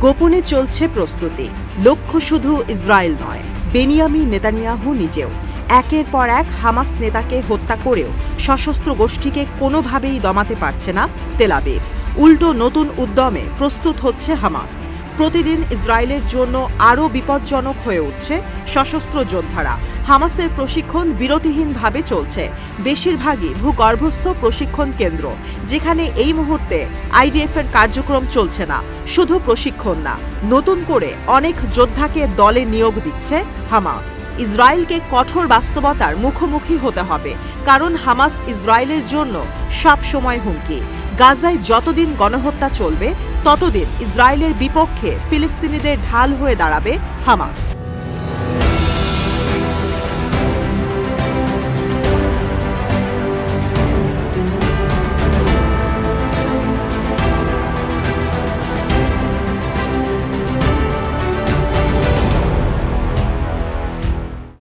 গোপনে চলছে প্রস্তুতি। লক্ষ্য শুধু ইসরায়েল নয় বেনিয়ামি নেতানিয়াহু নিজেও। একের পর এক হামাস নেতাকে হত্যা করেও সশস্ত্র গোষ্ঠীকে কোনোভাবেই দমাতে পারছে না তেলাবিব উল্টো নতুন উদ্যমে প্রস্তুত হচ্ছে হামাস। প্রতিদিন ইসরায়েলের জন্য আরও বিপজ্জনক হয়ে উঠছে সশস্ত্র যোদ্ধারা। হামাসের প্রশিক্ষণ বিরতিহীনভাবে চলছে। বেশিরভাগই ভূগর্ভস্থ প্রশিক্ষণ কেন্দ্র, যেখানে এই মুহূর্তে আইডিএফ এর কার্যক্রম চলছে না, শুধু প্রশিক্ষণ না। নতুন করে অনেক যোদ্ধাকে দলে নিয়োগ দিচ্ছে হামাস। ইসরায়েলকে কঠোর বাস্তবতার মুখোমুখি হতে হবে, কারণ হামাস ইসরায়েলের জন্য সব সময় হুমকি। গাজায় যতদিন গণহত্যা চলবে, ততদিন ইসরায়েলের বিপক্ষে ফিলিস্তিনিদের ঢাল হয়ে দাঁড়াবে হামাস।